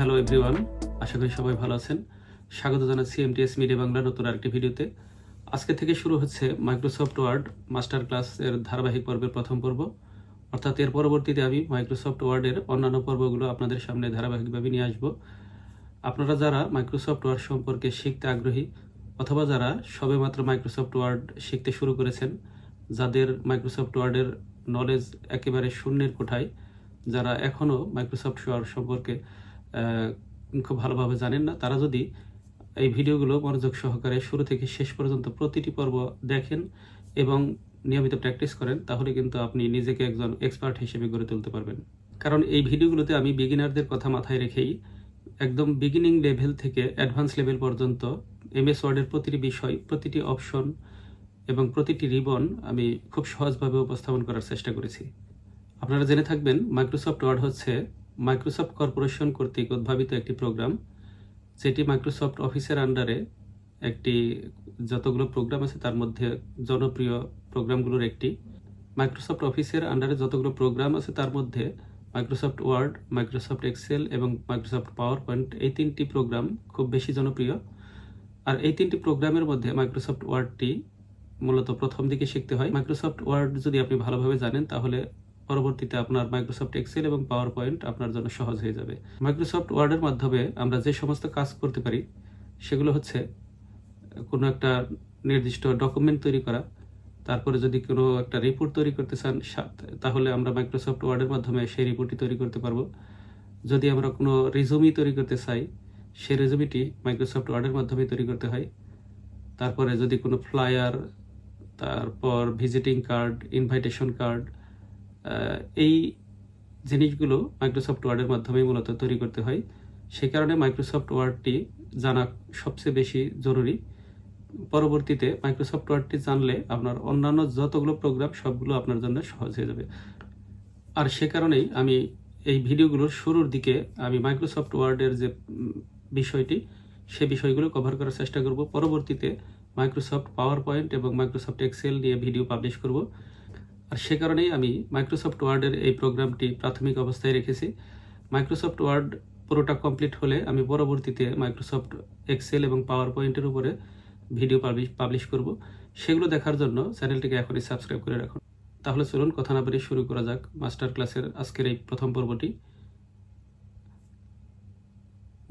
Hello everyone আশা করি সবাই ভালো আছেন। স্বাগত জানাচ্ছি এমটিএস মিডিয়া বাংলা নতুন আরেকটি ভিডিওতে। আজকে থেকে শুরু হচ্ছে মাইক্রোসফট ওয়ার্ড মাস্টার ক্লাসের ধারাবাহিক পর্বের প্রথম পর্ব। অর্থাৎ এর পরবর্তীতে আমি মাইক্রোসফট ওয়ার্ডের অন্যান্য পর্বগুলো আপনাদের সামনে ধারাবাহিকভাবে নিয়ে আসব। আপনারা যারা মাইক্রোসফট ওয়ার্ড সম্পর্কে শিখতে আগ্রহী, অথবা যারা সবেমাত্র মাইক্রোসফট ওয়ার্ড শিখতে শুরু করেছেন, যাদের মাইক্রোসফট ওয়ার্ডের নলেজ একেবারে শূন্যের কোঠায়, যারা এখনও মাইক্রোসফট ওয়ার্ড সম্পর্কে খুব ভালোভাবে জানেন না, তারা যদি এই ভিডিওগুলো মনোযোগ সহকারে শুরু থেকে শেষ পর্যন্ত প্রতিটি পর্ব দেখেন এবং নিয়মিত প্র্যাকটিস করেন, তাহলে কিন্তু আপনি নিজেকে একজন এক্সপার্ট হিসেবে গড়ে তুলতে পারবেন। কারণ এই ভিডিওগুলোতে আমি বিগিনারদের কথা মাথায় রেখেই একদম বিগিনিং লেভেল থেকে অ্যাডভান্স লেভেল পর্যন্ত এমএস ওয়ার্ডের প্রতিটি বিষয়, প্রতিটি অপশন এবং প্রতিটি রিবন আমি খুব সহজভাবে উপস্থাপন করার চেষ্টা করেছি। আপনারা জেনে থাকবেন মাইক্রোসফট ওয়ার্ড হচ্ছে মাইক্রোসফট কর্পোরেশন কর্তৃক উদ্ভাবিত একটি প্রোগ্রাম যেটি মাইক্রোসফট অফিসের আন্ডারে একটি যতগুলো প্রোগ্রাম আছে তার মধ্যে জনপ্রিয় প্রোগ্রামগুলোর একটি। মাইক্রোসফট অফিসের আন্ডারে যতগুলো প্রোগ্রাম আছে তার মধ্যে মাইক্রোসফট ওয়ার্ড মাইক্রোসফট এক্সেল এবং মাইক্রোসফট পাওয়ার পয়েন্ট এই তিনটি প্রোগ্রাম খুব বেশি জনপ্রিয়। আর এই তিনটি প্রোগ্রামের মধ্যে মাইক্রোসফট ওয়ার্ডটি মূলত প্রথম দিকে শিখতে হয়। মাইক্রোসফট ওয়ার্ড যদি আপনি ভালোভাবে জানেন তাহলে পরবর্তীতে আপনার মাইক্রোসফট এক্সেল এবং পাওয়ার পয়েন্ট আপনার জন্য সহজ হয়ে যাবে। মাইক্রোসফট ওয়ার্ডের মাধ্যমে আমরা যে সমস্ত কাজ করতে পারি, সেগুলো হচ্ছে কোনো একটা নির্দিষ্ট ডকুমেন্ট তৈরি করা, তারপরে যদি কোনো একটা রিপোর্ট তৈরি করতে চান তাহলে আমরা মাইক্রোসফট ওয়ার্ডের মাধ্যমে সেই রিপোর্টটি তৈরি করতে পারব। যদি আমরা কোনো রিজুমি তৈরি করতে চাই, সেই রেজুমিটি মাইক্রোসফট ওয়ার্ডের মাধ্যমে তৈরি করতে হয়। তারপরে যদি কোনো ফ্লায়ার তারপর ভিজিটিং কার্ড ইনভাইটেশন কার্ড এই জিনিসগুলো মাইক্রোসফট ওয়ার্ডের মাধ্যমেই মূলত তৈরি করতে হয়। সে কারণে মাইক্রোসফট ওয়ার্ডটি জানা সবচেয়ে বেশি জরুরি। পরবর্তীতে মাইক্রোসফট ওয়ার্ডটি জানলে আপনার অন্যান্য যতগুলো প্রোগ্রাম সবগুলো আপনার জন্য সহজ হয়ে যাবে। আর সে কারণেই আমি এই ভিডিওগুলোর শুরুর দিকে আমি মাইক্রোসফট ওয়ার্ডের যে বিষয়টি, সে বিষয়গুলো কভার করার চেষ্টা করব। পরবর্তীতে মাইক্রোসফট পাওয়ার পয়েন্ট এবং মাইক্রোসফট এক্সেল নিয়ে ভিডিও পাবলিশ করব। আর সে কারণেই আমি মাইক্রোসফট ওয়ার্ডের এই প্রোগ্রামটি প্রাথমিক অবস্থায় রেখেছি। মাইক্রোসফট ওয়ার্ড পুরোটা কমপ্লিট হলে আমি পরবর্তীতে মাইক্রোসফট এক্সেল এবং পাওয়ার পয়েন্টের উপরে ভিডিও পাবলিশ পাবলিশ করব। সেগুলো দেখার জন্য চ্যানেলটিকে এখনই সাবস্ক্রাইব করে রাখুন। তাহলে চলুন কথা না বেরিয়ে শুরু করা যাক মাস্টার ক্লাসের আজকের এই প্রথম পর্বটি।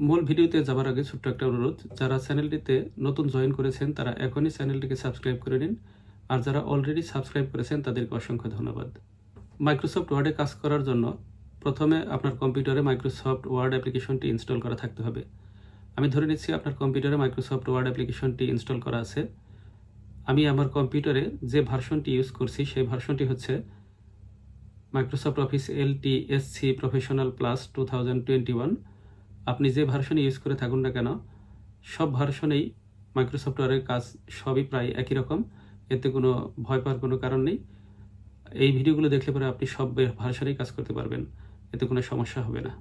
মূল ভিডিওতে যাবার আগে ছোট্ট একটা অনুরোধ, যারা চ্যানেলটিতে নতুন জয়েন করেছেন, তারা এখনই চ্যানেলটিকে সাবস্ক্রাইব করে নিন। আর যারা অলরেডি সাবস্ক্রাইব করেছেন, তাদেরকে অসংখ্য ধন্যবাদ। মাইক্রোসফট ওয়ার্ডে কাজ করার জন্য প্রথমে আপনার কম্পিউটারে মাইক্রোসফট ওয়ার্ড অ্যাপ্লিকেশনটি ইনস্টল করা থাকতে হবে। আমি ধরে নিচ্ছি আপনার কম্পিউটারে মাইক্রোসফট ওয়ার্ড অ্যাপ্লিকেশনটি ইনস্টল করা আছে। আমি আমার কম্পিউটারে যে ভার্সনটি ইউজ করছি, সেই ভার্সনটি হচ্ছে Microsoft Office L T S C professional plus two thousand twenty one আপনি যে ভার্সনে ইউজ করে থাকুন না কেন, সব ভার্সনেই মাইক্রোসফট ওয়ার্ডের কাজ সবই প্রায় একই রকম। এতে কোনো ভয় পাওয়ার কোনো কারণ নেই। এই ভিডিওগুলো দেখলে পরে আপনি সব ভার্সনেই কাজ করতে পারবেন, এতে কোনো সমস্যা হবে না।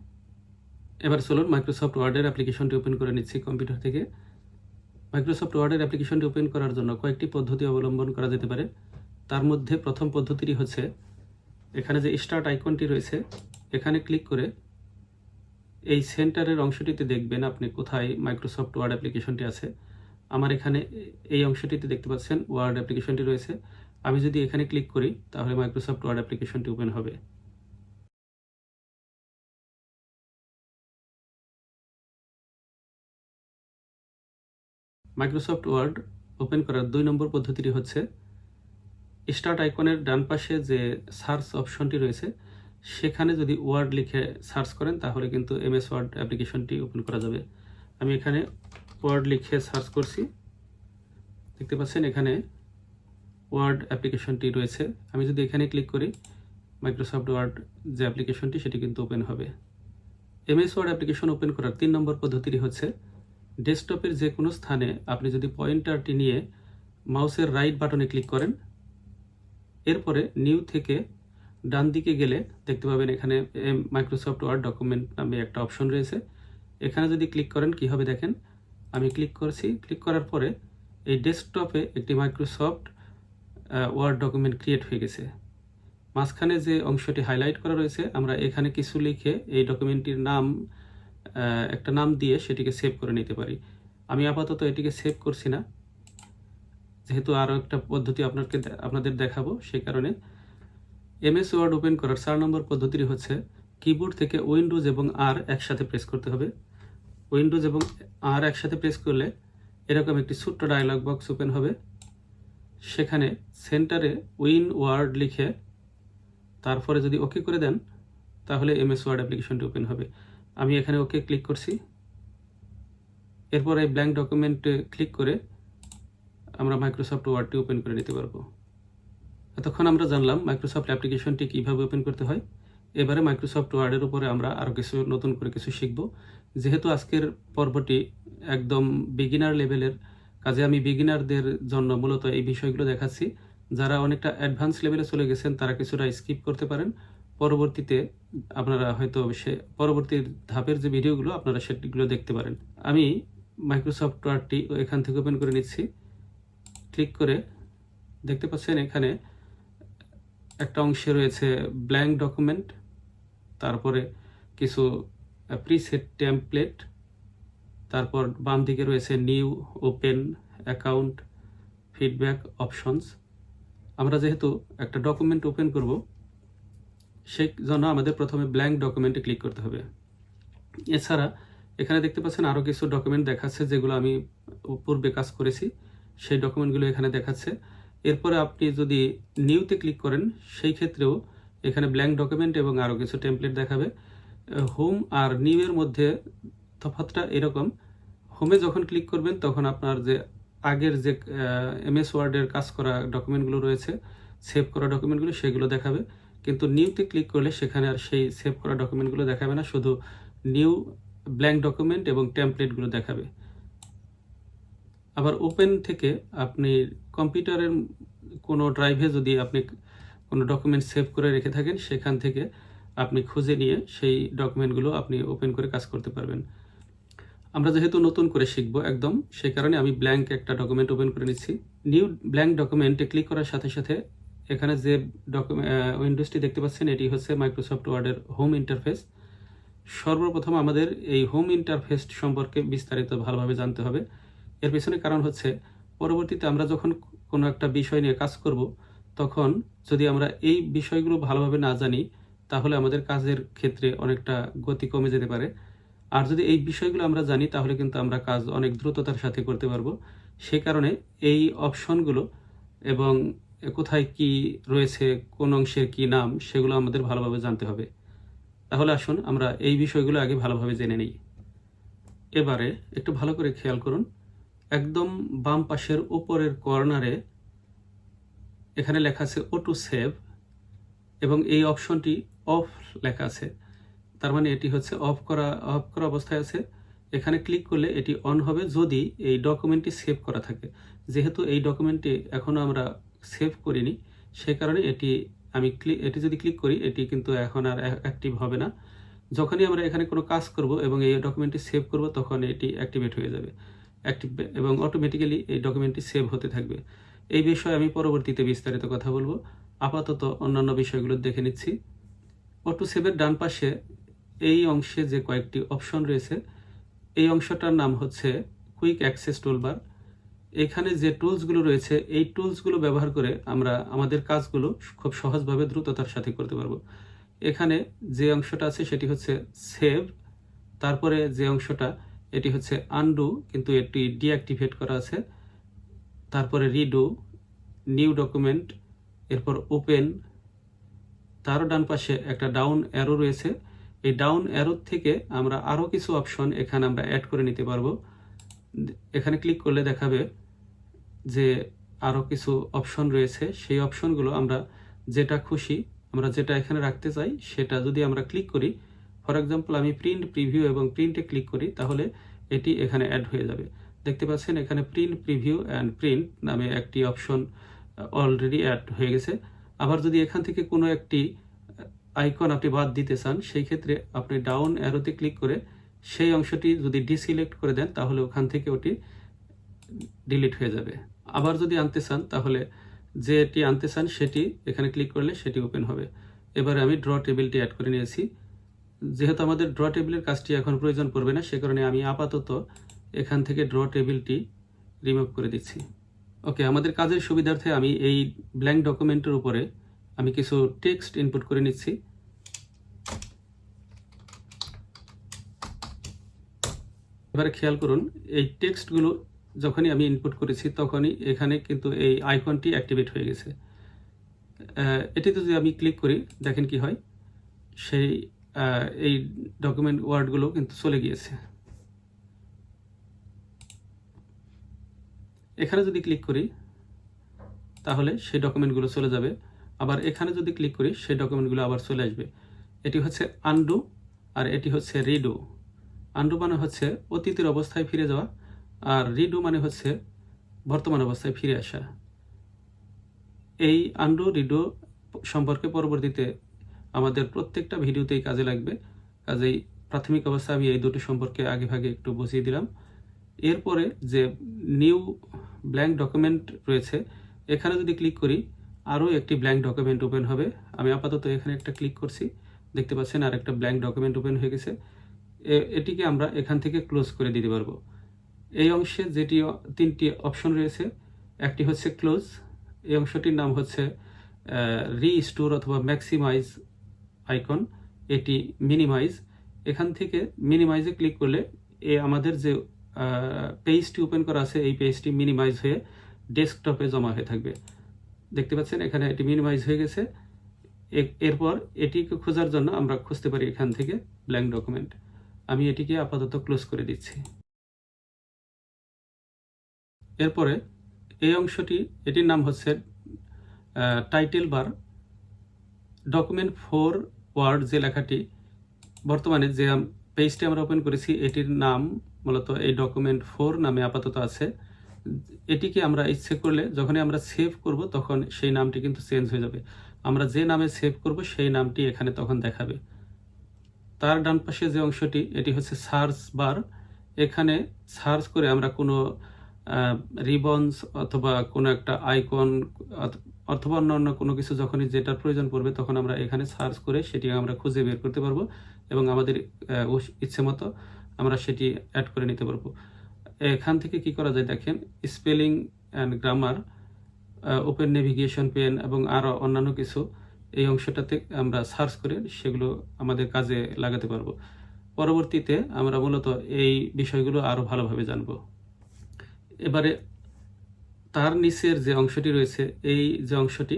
এবার চলুন মাইক্রোসফট ওয়ার্ডের অ্যাপ্লিকেশনটি ওপেন করে নিচ্ছি কম্পিউটার থেকে। মাইক্রোসফট ওয়ার্ডের অ্যাপ্লিকেশনটি ওপেন করার জন্য কয়েকটি পদ্ধতি অবলম্বন করা যেতে পারে। তার মধ্যে প্রথম পদ্ধতিটি হচ্ছে, এখানে যে স্টার্ট আইকনটি রয়েছে, এখানে ক্লিক করে এই সেন্টারের অংশটিতে দেখবেন আপনি কোথায় মাইক্রোসফট ওয়ার্ড অ্যাপ্লিকেশনটি আছে। আমার এখানে এই অংশটিতে দেখতে পাচ্ছেন ওয়ার্ড অ্যাপ্লিকেশনটি রয়েছে। আমি যদি এখানে ক্লিক করি, তাহলে মাইক্রোসফট ওয়ার্ড অ্যাপ্লিকেশনটি ওপেন হবে। মাইক্রোসফট ওয়ার্ড ওপেন করার দুই নম্বর পদ্ধতিটি হচ্ছে স্টার্ট আইকনের ডান পাশে যে সার্চ অপশনটি রয়েছে, সেখানে যদি ওয়ার্ড লিখে সার্চ করেন, তাহলে কিন্তু এমএস ওয়ার্ড অ্যাপ্লিকেশনটি ওপেন করা যাবে। আমি এখানে ওয়ার্ড লিখে সার্চ করছি। দেখতে পাচ্ছেন এখানে ওয়ার্ড অ্যাপ্লিকেশনটি রয়েছে। আমি যদি এখানে ক্লিক করি মাইক্রোসফট ওয়ার্ড যে অ্যাপ্লিকেশনটি সেটি কিন্তু ওপেন হবে। এমএস ওয়ার্ড অ্যাপ্লিকেশন ওপেন করার তিন নম্বর পদ্ধতিটি হচ্ছে ডেস্কটপের যে কোনো স্থানে আপনি যদি পয়েন্টারটি নিয়ে মাউসের রাইট বাটনে ক্লিক করেন, এরপরে নিউ থেকে ডান দিকে গেলে দেখতে পাবেন এখানে মাইক্রোসফট ওয়ার্ড ডকুমেন্ট নামে একটা অপশন রয়েছে। এখানে যদি ক্লিক করেন, কি হবে দেখেন? আমি ক্লিক করছি। ক্লিক করার পরে এই ডেস্কটপে একটি মাইক্রোসফট ওয়ার্ড ডকুমেন্ট ক্রিয়েট হয়ে গেছে। মাঝখানে যে অংশটি হাইলাইট করা রয়েছে, আমরা এখানে কিছু লিখে এই ডকুমেন্টটির নাম একটা নাম দিয়ে সেটিকে সেভ করে নিতে পারি। আমি আপাতত এটিকে সেভ করছি না। যেহেতু আরও একটা পদ্ধতি আপনাকে আপনাদের দেখাবো, সেই কারণে। এমএস ওয়ার্ড ওপেন করার চার নম্বর পদ্ধতিটি হচ্ছে কিবোর্ড থেকে উইন্ডোজ এবং আর একসাথে প্রেস করতে হবে। উইন্ডোজ এবং আর একসাথে প্রেস করলে এরকম একটি ছোট্ট ডায়লগ বক্স ওপেন হবে। সেখানে সেন্টারে উইন ওয়ার্ড লিখে তারপরে যদি ওকে করে দেন, তাহলে এমএস ওয়ার্ড অ্যাপ্লিকেশনটি ওপেন হবে। আমি এখানে ওকে ক্লিক করছি। এরপর এই ব্ল্যাঙ্ক ডকুমেন্টে ক্লিক করে আমরা মাইক্রোসফট ওয়ার্ডটি ওপেন করে নিতে পারব। এতক্ষণ আমরা জানলাম মাইক্রোসফট অ্যাপ্লিকেশনটি কীভাবে ওপেন করতে হয়। এবারে মাইক্রোসফট ওয়ার্ডের উপরে আমরা আরও কিছু নতুন করে কিছু শিখব। যেহেতু আজকের পর্বটি একদম বিগিনার লেভেলের কাজে আমি বিগিনারদের জন্য মূলত এই বিষয়গুলো দেখাচ্ছি। যারা অনেকটা অ্যাডভান্স লেভেলে চলে গেছেন, তারা কিছুটা স্কিপ করতে পারেন। পরবর্তীতে আপনারা হয়তো সে পরবর্তী ধাপের যে ভিডিওগুলো আপনারা সেগুলো দেখতে পারেন। আমি মাইক্রোসফট ওয়ার্ডটি এখান থেকে ওপেন করে নিচ্ছি। ক্লিক করে দেখতে পাচ্ছেন এখানে একটা অংশে রয়েছে ব্ল্যাঙ্ক ডকুমেন্ট তারপরে কিছু প্রিসেট টেমপ্লেট তারপর বাম দিকে রয়েছে new open account feedback options আমরা যেহেতু একটা ডকুমেন্ট ওপেন করব, সেই জন্য আমাদের প্রথমে ব্ল্যাঙ্ক ডকুমেন্টে ক্লিক করতে হবে। এছাড়া এখানে দেখতে পাচ্ছেন আরও কিছু ডকুমেন্ট দেখাচ্ছে যেগুলো আমি পূর্বে কাজ করেছি। সেই ডকুমেন্টগুলো এখানে দেখাচ্ছে। এরপরে আপনি যদি নিউতে ক্লিক করেন, সেই ক্ষেত্রেও এখানে ব্ল্যাঙ্ক ডকুমেন্ট এবং আরও কিছু টেমপ্লেট দেখাবে। হোম আর নিউ এর মধ্যে তফাতটা এরকম। হোমে যখন ক্লিক করবেন, তখন আপনার যে আগের যে এমএস ওয়ার্ডের কাজ করা ডকুমেন্টগুলো রয়েছে সেভ করা ডকুমেন্টগুলো সেগুলো দেখাবে। কিন্তু নিউতে ক্লিক করলে সেখানে আর সেই সেভ করা ডকুমেন্টগুলো দেখাবে না, শুধু নিউ ব্ল্যাঙ্ক ডকুমেন্ট এবং টেমপ্লেটগুলো দেখাবে। আবার ওপেন থেকে আপনি কম্পিউটারের কোনো ড্রাইভে যদি আপনি কোনো ডকুমেন্ট সেভ করে রেখে থাকেন, সেখান থেকে আপনি খুঁজে নিয়ে সেই ডকুমেন্টগুলো আপনি ওপেন করে কাজ করতে পারবেন। আমরা যেহেতু নতুন করে শিখব একদম, সেই কারণে আমি ব্ল্যাঙ্ক একটা ডকুমেন্ট ওপেন করে নিচ্ছি। নিউ ব্ল্যাঙ্ক ডকুমেন্টে ক্লিক করার সাথে সাথে এখানে যে ডকুমেন্ট উইন্ডোজটি দেখতে পাচ্ছেন, এটি হচ্ছে মাইক্রোসফট ওয়ার্ডের হোম ইন্টারফেস সর্বপ্রথম আমাদের এই হোম ইন্টারফেস সম্পর্কে বিস্তারিত ভালোভাবে জানতে হবে। এর পেছনে কারণ হচ্ছে, পরবর্তীতে আমরা যখন কোনো একটা বিষয় নিয়ে কাজ করব তখন যদি আমরা এই বিষয়গুলো ভালোভাবে না জানি, তাহলে আমাদের কাজের ক্ষেত্রে অনেকটা গতি কমে যেতে পারে। আর যদি এই বিষয়গুলো আমরা জানি, তাহলে কিন্তু আমরা কাজ অনেক দ্রুততার সাথে করতে পারব। সে কারণে এই অপশনগুলো এবং কোথায় কি রয়েছে, কোন অংশের কি নাম, সেগুলো আমাদের ভালোভাবে জানতে হবে। তাহলে আসুন আমরা এই বিষয়গুলো আগে ভালোভাবে জেনে নিই। এবারে একটু ভালো করে খেয়াল করুন। একদম বাম পাশের উপরের কর্নারে এখানে লেখা আছে ও টু সেভ এবং এই অপশনটি অফ লেখা আছে। তার মানে এটি হচ্ছে অফ করা অফ করা অবস্থায় আছে। এখানে ক্লিক করলে এটি অন হবে যদি এই ডকুমেন্টটি সেভ করা থাকে। যেহেতু এই ডকুমেন্টটি এখনও আমরা সেভ করিনি সে কারণে এটি আমি ক্লিক এটি যদি ক্লিক করি, এটি কিন্তু এখন আর অ্যাক্টিভ হবে না। যখনই আমরা এখানে কোনো কাজ করব এবং এই ডকুমেন্টটি সেভ করব, তখন এটি অ্যাক্টিভেট হয়ে যাবে। অ্যাক্টিভ এবং অটোমেটিক্যালি এই ডকুমেন্টটি সেভ হতে থাকবে। এই বিষয়ে আমি পরবর্তীতে বিস্তারিত কথা বলব। আপাতত অন্যান্য বিষয়গুলো দেখে নিচ্ছি। অটো সেভের ডান পাশে এই অংশে যে কয়েকটি অপশন রয়েছে, এই অংশটার নাম হচ্ছে কুইক অ্যাক্সেস টুলবার এখানে যে টুলসগুলো রয়েছে, এই টুলসগুলো ব্যবহার করে আমরা আমাদের কাজগুলো খুব সহজভাবে দ্রুততার সাথে করতে পারব। এখানে যে অংশটা আছে সেটি হচ্ছে সেভ তারপরে যে অংশটা, এটি হচ্ছে আনডু কিন্তু এটি ডিঅ্যাক্টিভেট করা আছে। তারপরে রিডু নিউ ডকুমেন্ট এরপর ওপেন তারও ডান পাশে একটা ডাউন অ্যারো রয়েছে। এই ডাউন অ্যারো থেকে আমরা আরও কিছু অপশন এখানে আমরা অ্যাড করে নিতে পারব। এখানে ক্লিক করলে দেখাবে যে আরও কিছু অপশন রয়েছে। সেই অপশনগুলো আমরা যেটা খুশি, আমরা যেটা এখানে রাখতে চাই, সেটা যদি আমরা ক্লিক করি ফর এক্সাম্পল আমি প্রিন্ট প্রিভিউ এবং প্রিন্টে ক্লিক করি, তাহলে এটি এখানে অ্যাড হয়ে যাবে। দেখতে পাচ্ছেন, এখানে প্রিন্ট প্রিভিউ অ্যান্ড প্রিন্ট নামে একটি অপশন অলরেডি অ্যাড হয়ে গেছে। আবার যদি এখান থেকে কোনো একটি আইকন আপনি বাদ দিতে চান, সেই ক্ষেত্রে আপনি ডাউন অ্যারোতে ক্লিক করে সেই অংশটি যদি ডিসিলেক্ট করে দেন, তাহলে ওখান থেকে ওটি ডিলিট হয়ে যাবে। আবার যদি আনতে চান, তাহলে যেটি আনতে চান, সেটি এখানে ক্লিক করলে সেটি ওপেন হবে। এবারে আমি ড্র টেবিলটি অ্যাড করে নিয়েছি। যেহেতু আমাদের ড্র টেবিলের কাজটি এখন প্রয়োজন পড়বে না, সে কারণে আমি আপাতত এখান থেকে ড্র টেবিলটি রিমুভ করে দিচ্ছি। ওকে আমাদের কাজের সুবিধার্থে আমি এই ব্ল্যাঙ্ক ডকুমেন্টের উপরে আমি কিছু টেক্সট ইনপুট করে নিচ্ছি। এবারে খেয়াল করুন, এই টেক্সটগুলো যখনই আমি ইনপুট করেছি তখনই এখানে কিন্তু এই আইকনটি অ্যাক্টিভেট হয়ে গেছে। এটিতে যদি আমি ক্লিক করি, দেখেন কি হয়? সেই এই ডকুমেন্ট ওয়ার্ডগুলো কিন্তু চলে গিয়েছে। এখানে যদি ক্লিক করি, তাহলে সেই ডকুমেন্টগুলো চলে যাবে। আবার এখানে যদি ক্লিক করি, সেই ডকুমেন্টগুলো আবার চলে আসবে। এটি হচ্ছে আন্ডু আর এটি হচ্ছে রিডু আন্ডু মানে হচ্ছে অতীতের অবস্থায় ফিরে যাওয়া আর রিডু মানে হচ্ছে বর্তমান অবস্থায় ফিরে আসা। এই আন্ডু রিডু সম্পর্কে পরবর্তীতে আমাদের প্রত্যেকটা ভিডিওতেই কাজে লাগবে। কাজেই প্রাথমিক অবস্থায় আমি এই দুটো সম্পর্কে আগেভাগে একটু বুঝিয়ে দিলাম। এরপরে যে নিউ ব্ল্যাঙ্ক ডকুমেন্ট রয়েছে। এখানে যদি ক্লিক করি, আরও একটি ব্ল্যাঙ্ক ডকুমেন্ট ওপেন হবে। আমি আপাতত এখানে একটা ক্লিক করছি। দেখতে পাচ্ছেন আর একটা ব্ল্যাঙ্ক ডকুমেন্ট ওপেন হয়ে গেছে। এটিকে আমরা এখান থেকে ক্লোজ করে দিতে পারব। এই অংশে যেটি, তিনটি অপশন রয়েছে। একটি হচ্ছে ক্লোজ এই অংশটির নাম হচ্ছে রিস্টোর অথবা ম্যাক্সিমাইজ আইকন এটি মিনিমাইজ এখান থেকে মিনিমাইজে ক্লিক করলে এ আমাদের যে পেজটি ওপেন করা আছে, এই পেজটি মিনিমাইজ হয়ে ডেস্কটপে জমা হয়ে থাকবে। দেখতে পাচ্ছেন, এখানে এটি মিনিমাইজ হয়ে গেছে। এরপর এটিকে খোঁজার জন্য আমরা খুঁজতে পারি এখান থেকে ব্ল্যাঙ্ক ডকুমেন্ট আমি এটিকে আপাতত ক্লোজ করে দিচ্ছি। এরপরে এই অংশটি, এটির নাম হচ্ছে title bar document four word যে লেখাটি, বর্তমানে যে পেজটি আমরা ওপেন করেছি, এটির নাম মূলত এই ডকুমেন্ট ফোর নামে আপাতত আছে। এটিকে আমরা ইচ্ছে করলে যখনই আমরা সেভ করব তখন সেই নামটি কিন্তু চেঞ্জ হয়ে যাবে। আমরা যে নামে সেভ করব সেই নামটি এখানে তখন দেখাবে। তার ডান পাশে যে অংশটি, এটি হচ্ছে সার্চ বার এখানে সার্চ করে আমরা কোনো রিবনস অথবা কোনো একটা আইকন অথবা অন্যান্য কোনো কিছু যখনই যেটার প্রয়োজন পড়বে তখন আমরা এখানে সার্চ করে সেটি আমরা খুঁজে বের করতে পারব এবং আমাদের ইচ্ছে মতো আমরা সেটি অ্যাড করে নিতে পারব। এখান থেকে কি করা যায় দেখেন spelling and grammar open navigation pane এবং আরও অন্যান্য কিছু, এই অংশটাতে আমরা সার্চ করে সেগুলো আমাদের কাজে লাগাতে পারব। পরবর্তীতে আমরা মূলত এই বিষয়গুলো আরও ভালোভাবে জানব। এবারে তার নিচের যে অংশটি রয়েছে, এই যে অংশটি,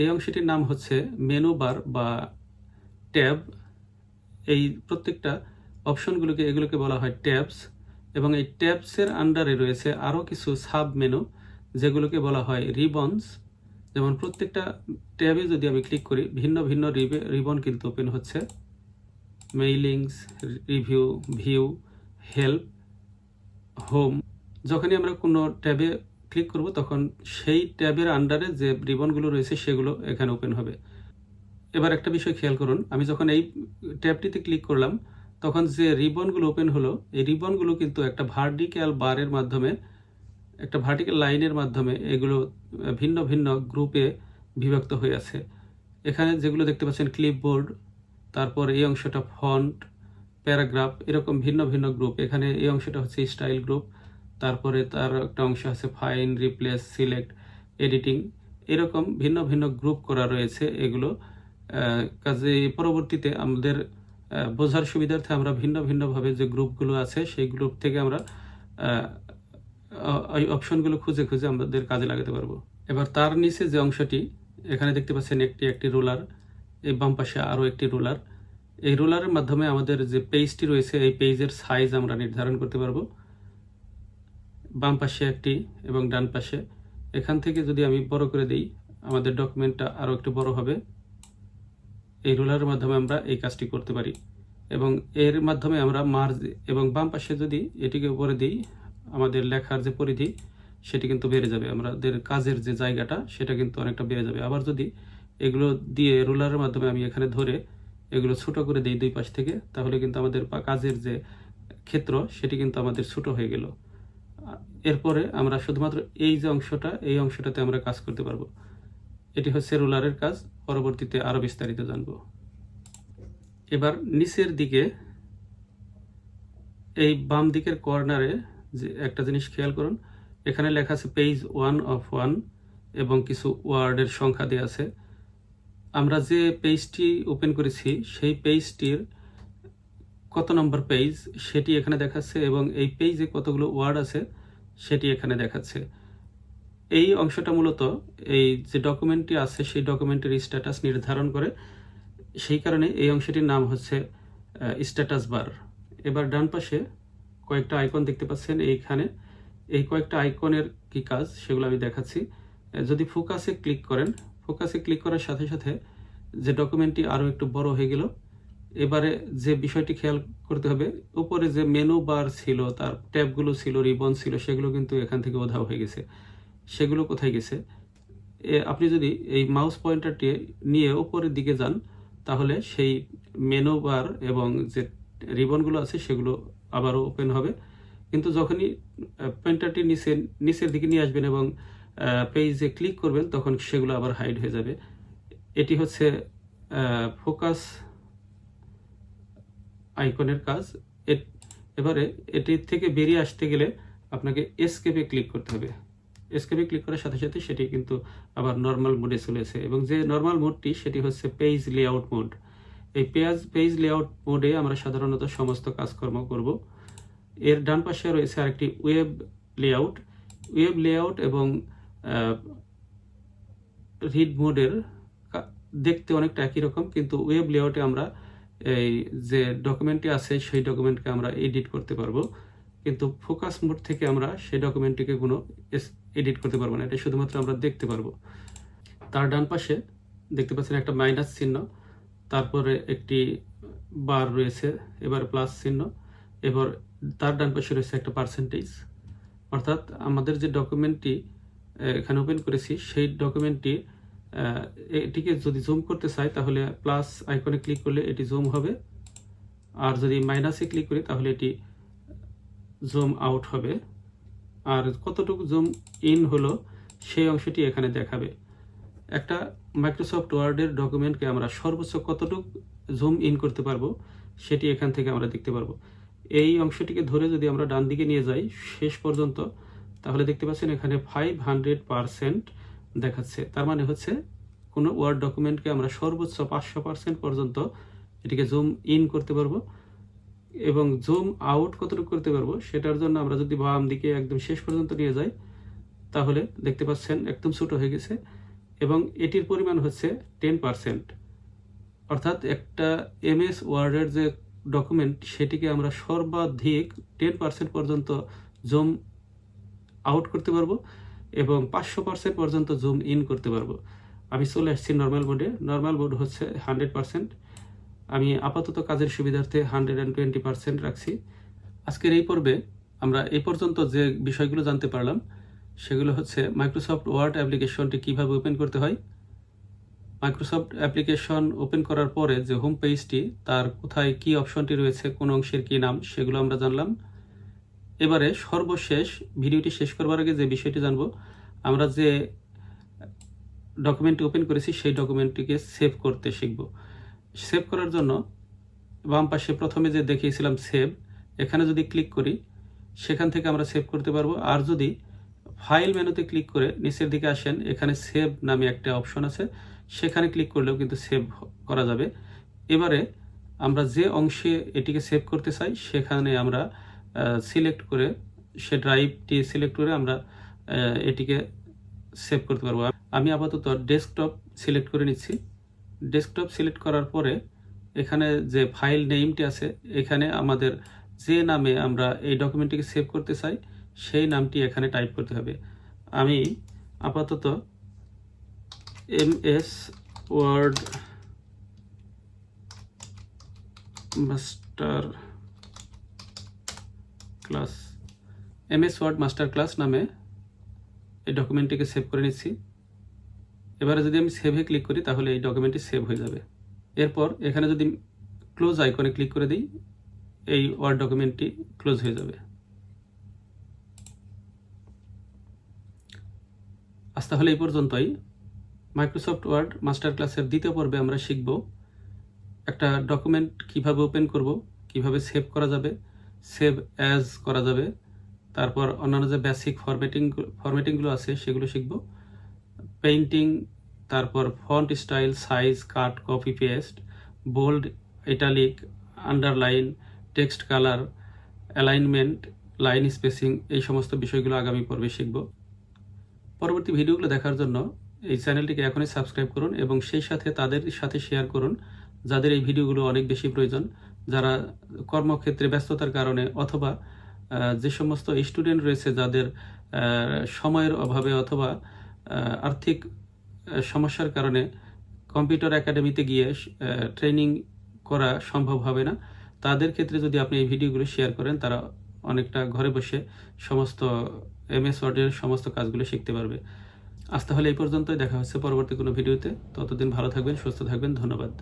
এই অংশটির নাম হচ্ছে মেনু বার বা ট্যাব এই প্রত্যেকটা অপশনগুলোকে এগুলোকে বলা হয় ট্যাবস এবং এই ট্যাবসের আন্ডারে রয়েছে আরও কিছু সাব মেনু যেগুলোকে বলা হয় রিবনস। যেমন প্রত্যেকটা ট্যাবে যদি আমি ক্লিক করি, ভিন্ন ভিন্ন রিবে, রিবন কিন্তু ওপেন হচ্ছে। Mailings, review, view, help, home. যখনই আমরা কোনো ট্যাবে ক্লিক করব, তখন সেই ট্যাবের আন্ডারে যে রিবনগুলো রয়েছে, সেগুলো এখানে ওপেন হবে। এবার একটা বিষয় খেয়াল করুন, আমি যখন এই ট্যাবটিতে ক্লিক করলাম তখন যে রিবনগুলো ওপেন হলো, এই রিবনগুলো কিন্তু একটা ভার্টিক্যাল বারের মাধ্যমে, একটা ভার্টিক্যাল লাইনের মাধ্যমে এগুলো ভিন্ন ভিন্ন গ্রুপে বিভক্ত হয়ে আছে। এখানে যেগুলো দেখতে পাচ্ছেন ক্লিপবোর্ড তারপর এই অংশটা ফন্ট প্যারাগ্রাফ এরকম ভিন্ন ভিন্ন গ্রুপ এখানে এই অংশটা হচ্ছে স্টাইল গ্রুপ তারপরে তার একটা অংশ আছে ফাইন রিপ্লেস সিলেক্ট এডিটিং এরকম ভিন্ন ভিন্ন গ্রুপ করা রয়েছে এগুলো কাজে পরবর্তীতে আমাদের বোঝার সুবিধার্থে আমরা ভিন্ন ভিন্নভাবে যে গ্রুপগুলো আছে, সেই গ্রুপ থেকে আমরা ওই অপশনগুলো খুঁজে খুঁজে আমাদের কাজে লাগাতে পারব। এবার তার নিচে যে অংশটি, এখানে দেখতে পাচ্ছেন একটি একটি রোলার, এই বাম পাশে আরও একটি রোলার। এই রোলারের মাধ্যমে আমাদের যে পেজটি রয়েছে, এই পেজের সাইজ আমরা নির্ধারণ করতে পারব। বাম পাশে একটি এবং ডান পাশে। এখান থেকে যদি আমি বড় করে দিই, আমাদের ডকুমেন্টটা আরও একটু বড় হবে। এই রোলারের মাধ্যমে আমরা এই কাজটি করতে পারি। এবং এর মাধ্যমে আমরা মার্জ এবং বাম পাশে যদি এটিকে উপরে দিই, আমাদের লেখার যে পরিধি, সেটি কিন্তু বেড়ে যাবে। আমাদের কাজের যে জায়গাটা, সেটা কিন্তু অনেকটা বেড়ে যাবে। আবার যদি এগুলো দিয়ে রোলারের মাধ্যমে আমি এখানে ধরে এগুলো ছোট করে দিই দুই পাশ থেকে, তাহলে কিন্তু আমাদের কাজের যে ক্ষেত্র, সেটি কিন্তু আমাদের ছোট হয়ে গেল। এরপরে আমরা শুধুমাত্র এই যে অংশটা, এই অংশটাতে আমরা কাজ করতে পারব। এটি হচ্ছে রোলারের কাজ, পরবর্তীতে আরও বিস্তারিত জানব। এবার নিচের দিকে, এই বাম দিকের কর্নারে যে একটা জিনিস খেয়াল করুন, এখানে লেখা আছে পেজ ওয়ান অফ ওয়ান এবং কিছু ওয়ার্ডের সংখ্যা দেওয়া আছে। আমরা যে পেজটি ওপেন করেছি, সেই পেজটির কত নম্বর পেজ সেটি এখানে দেখাচ্ছে এবং এই পেজে কতগুলো ওয়ার্ড আছে সেটি এখানে দেখাচ্ছে। এই অংশটা মূলত এই যে ডকুমেন্টটি আছে, সেই ডকুমেন্টের স্ট্যাটাস নির্ধারণ করে সেই কারণে এই অংশটির নাম হচ্ছে স্ট্যাটাস বার এবার ডান পাশে কয়েকটা আইকন দেখতে পাচ্ছেন, এইখানে এই কয়েকটা আইকনের কি কাজ সেগুলো আমি দেখাচ্ছি। যদি ফোকাসে ক্লিক করেন ফোকাসে ক্লিক করার সাথে সাথে যে ডকুমেন্টটি আরও একটু বড় হয়ে গেল, এবারে যে বিষয়টি খেয়াল করতে হবে, উপরে যে মেনু বার ছিল, তার ট্যাবগুলো ছিল রিবন ছিল, সেগুলো কিন্তু এখান থেকে ওধাও হয়ে গেছে। সেগুলো কোথায় গেছে? আপনি যদি এই মাউস পয়েন্টারটি নিয়ে ওপরের দিকে যান, তাহলে সেই মেনু বার এবং যে রিবনগুলো আছে, সেগুলো আবারও ওপেন হবে। কিন্তু যখনই পয়েন্টারটি নিচে, নিচের দিকে নিয়ে আসবেন এবং পেজে ক্লিক করবেন, তখন সেগুলো আবার হাইড হয়ে যাবে। এটি হচ্ছে ফোকাস আইকনের কাজ। এবারে এটির থেকে বেরিয়ে আসতে গেলে আপনাকে এসকেপে ক্লিক করতে হবে। এসকেপে ক্লিক করার সাথে সাথে সেটি কিন্তু আবার নর্মাল মোডে চলেছে এবং যে নর্মাল মোডটি সেটি হচ্ছে পেজ লেআউট মোড এই পেজ পেজ লেআউট মোডে আমরা সাধারণত সমস্ত কাজকর্ম করব। এর ডান পাশে রয়েছে আরেকটি ওয়েব লেআউট ওয়েব লেআউট এবং রিড মোডের দেখতে অনেকটা একই রকম, কিন্তু ওয়েব লেআউটে আমরা এই যে ডকুমেন্টটি আছে, সেই ডকুমেন্টকে আমরা এডিট করতে পারব। কিন্তু ফোকাস মোড থেকে আমরা সেই ডকুমেন্টটিকে কোনো এডিট করতে পারব না, এটা শুধুমাত্র আমরা দেখতে পারব। তার ডান পাশে দেখতে পাচ্ছেন একটা মাইনাস চিহ্ন, তারপরে একটি বার রয়েছে, এবার প্লাস চিহ্ন, এবার তার ডান পাশে রয়েছে একটা পার্সেন্টেজ অর্থাৎ আমাদের যে ডকুমেন্টটি এখানে ওপেন করেছি, সেই ডকুমেন্টটি এটিকে যদি জুম করতে চাই, তাহলে প্লাস আইকনে ক্লিক করলে এটি জুম হবে। আর যদি মাইনাসে ক্লিক করি, তাহলে এটি জুম আউট হবে। আর কতটুকু জুম ইন হলো সেই অংশটি এখানে দেখাবে। একটা মাইক্রোসফট ওয়ার্ডের ডকুমেন্টকে আমরা সর্বোচ্চ কতটুকু জুম ইন করতে পারব সেটি এখান থেকে আমরা দেখতে পারব। এই অংশটিকে ধরে যদি আমরা ডান দিকে নিয়ে যাই শেষ পর্যন্ত, তাহলে দেখতে পাচ্ছেন এখানে ফাইভ হান্ড্রেড পারসেন্ট দেখাচ্ছে। তার মানে হচ্ছে কোনো ওয়ার্ড ডকুমেন্টকে আমরা সর্বোচ্চ পাঁচশো পার্সেন্ট পর্যন্ত এটিকে জুম ইন করতে পারব। এবং জুম আউট কতটুকু করতে পারব, সেটার জন্য আমরা যদি বাম দিকে একদম শেষ পর্যন্ত নিয়ে যাই, তাহলে দেখতে পাচ্ছেন একদম ছোট হয়ে গেছে এবং এটির পরিমাণ হচ্ছে টেন পার্সেন্ট অর্থাৎ একটা এমএস ওয়ার্ডের যে ডকুমেন্ট সেটিকে আমরা সর্বাধিক টেন পার্সেন্ট পর্যন্ত জুম আউট করতে পারব এবং পাঁচশো পার্সেন্ট পর্যন্ত জুম ইন করতে পারব। আমি চলে আসছি নর্মাল মোডে নর্মাল মোড হচ্ছে হান্ড্রেড পার্সেন্ট আমি আপাতত কাজের সুবিধার্থে হান্ড্রেড অ্যান্ড টোয়েন্টি পার্সেন্ট রাখছি। আজকের এই পর্বে আমরা এই পর্যন্ত যে বিষয়গুলো জানতে পারলাম, সেগুলো হচ্ছে মাইক্রোসফট ওয়ার্ড অ্যাপ্লিকেশনটি কীভাবে ওপেন করতে হয়। মাইক্রোসফট অ্যাপ্লিকেশন ওপেন করার পরে যে হোম পেজটি তার কোথায় কি অপশনটি রয়েছে, কোন অংশের কি নাম, সেগুলো আমরা জানলাম। এবারে সর্বশেষ ভিডিওটি শেষ করবার আগে যে বিষয়টি জানব, আমরা যে ডকুমেন্টটি ওপেন করেছি, সেই ডকুমেন্টটিকে সেভ করতে শিখব। সেভ করার জন্য বাম পাশে প্রথমে যে দেখিয়েছিলাম সেভ, এখানে যদি ক্লিক করি, সেখান থেকে আমরা সেভ করতে পারব। আর যদি ফাইল মেনুতে ক্লিক করে নিচের দিকে আসেন, এখানে সেভ নামে একটা অপশন আছে, সেখানে ক্লিক করলেও কিন্তু সেভ করা যাবে। এবারে আমরা যে অংশে এটিকে সেভ করতে চাই, সেখানে আমরা সিলেক্ট করে, সে ড্রাইভটি সিলেক্ট করে আমরা এটিকে সেভ করতে পারব। আমি আপাতত ডেস্কটপ সিলেক্ট করে নিচ্ছি। ডেস্কটপ সিলেক্ট করার পরে এখানে যে ফাইল নেমটি আছে, এখানে আমাদের যে নামে আমরা এই ডকুমেন্টটিকে সেভ করতে চাই, সেই নামটি এখানে টাইপ করতে হবে। আমি আপাতত M S Word master class M S Word master class নামে এই ডকুমেন্টটিকে সেভ করে নিচ্ছি। এবারে যদি আমি সেভে ক্লিক করি, তাহলে এই ডকুমেন্টটি সেভ হয়ে যাবে। এরপর এখানে যদি ক্লোজ আইকনে ক্লিক করে দিই, এই ওয়ার্ড ডকুমেন্টটি ক্লোজ হয়ে যাবে। আজ তাহলে এই পর্যন্তই। মাইক্রোসফট ওয়ার্ড মাস্টার ক্লাসের দ্বিতীয় পর্বে আমরা শিখব একটা ডকুমেন্ট কীভাবে ওপেন করব, কীভাবে সেভ করা যাবে সেভ অ্যাজ করা যাবে, তারপর অন্যান্য যে বেসিক ফরম্যাটিং ফরম্যাটিংগুলো আছে, সেগুলো শিখব। পেইন্টিং, তারপর font style, size, cut, copy paste, bold, italic, underline, text colour, alignment, line spacing, এই সমস্ত বিষয়গুলো আগামী পর্বে শিখব। পরবর্তী ভিডিওগুলো দেখার জন্য এই চ্যানেলটিকে এখনই সাবস্ক্রাইব করুন এবং সেই সাথে তাদের সাথে শেয়ার করুন, যাদের এই ভিডিওগুলো অনেক বেশি প্রয়োজন, যারা কর্মক্ষেত্রে ব্যস্ততার কারণে অথবা যে সমস্ত স্টুডেন্ট রয়েছে যাদের সময়ের অভাবে অথবা আর্থিক সমস্যার কারণে কম্পিউটার একাডেমিতে গিয়ে ট্রেনিং করা সম্ভব হবে না। তাদের ক্ষেত্রে যদি আপনি এই ভিডিওগুলো শেয়ার করেন, তারা অনেকটা ঘরে বসে সমস্ত এম এস ওয়ার্ডের সমস্ত কাজগুলো শিখতে পারবে। আজ তাহলে এই পর্যন্তই। দেখা হচ্ছে পরবর্তী কোনো ভিডিওতে। ততদিন ভালো থাকবেন, সুস্থ থাকবেন। ধন্যবাদ।